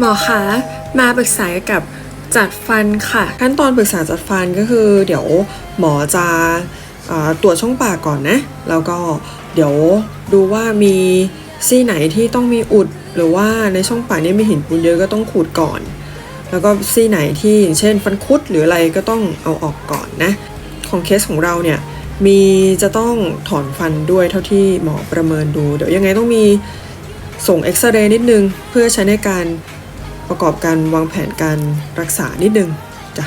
หมอคะมาปรึกษากับจัดฟันค่ะ ขั้นตอนปรึกษาจัดฟันก็คือ เดี๋ยวหมอจะอตรวจช่องปากก่อนนะ แล้วก็เดี๋ยวดูว่ามีซี่ไหนที่ต้องมีอุด หรือว่าในช่องปากนี้มีหินปูนเยอะก็ต้องขูดก่อน แล้วก็ซี่ไหนที่อย่างเช่น ฟันคุดหรืออะไรก็ต้องเอาออกก่อนนะ ของเคสของเราเนี่ยมีจะต้องถอนฟันด้วยเท่าที่หมอประเมินดู เดี๋ยวยังไงต้องมีส่งเอ็กซเรย์นิดนึงเพื่อใช้ในการ ประกอบการวางแผนการรักษานิดนึงจ้ะ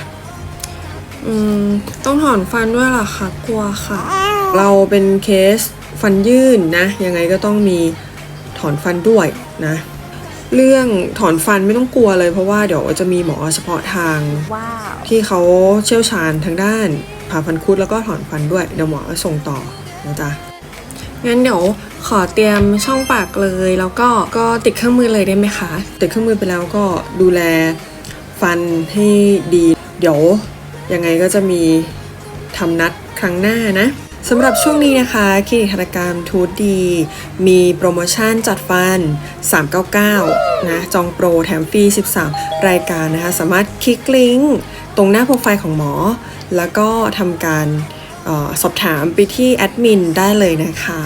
อืมต้องถอนฟันด้วยเหรอคะกลัวค่ะ เราเป็นเคสฟันยื่นนะ ยังไงก็ต้องมีถอนฟันด้วยนะ เรื่องถอนฟันไม่ต้องกลัวเลยเพราะว่าเดี๋ยวจะมีหมอเฉพาะทางว้าวที่เขาเชี่ยวชาญทางด้านผ่าฟันคุดแล้วก็ถอนฟันด้วยเดี๋ยวหมอส่งต่อนะจ๊ะ งั้นเดี๋ยวขอเตรียมช่องปากเลย แล้วก็ก็ติดเครื่องมือเลยได้ไหมคะ ติดเครื่องมือไปแล้วก็ดูแลฟันให้ดี เดี๋ยวยังไงก็จะมีทำนัดครั้งหน้านะสำหรับช่วงนี้นะคะคลินิกธนกรรมทูตดี มีโปรโมชั่นจัดฟัน 399 นะ จองโปรแถมฟรี 13 รายการนะคะ สามารถคลิกลิงก์ตรงหน้าโปรไฟล์ของหมอ แล้วก็ทำการออสอบถามไปที่แอดมินได้เลยนะคะ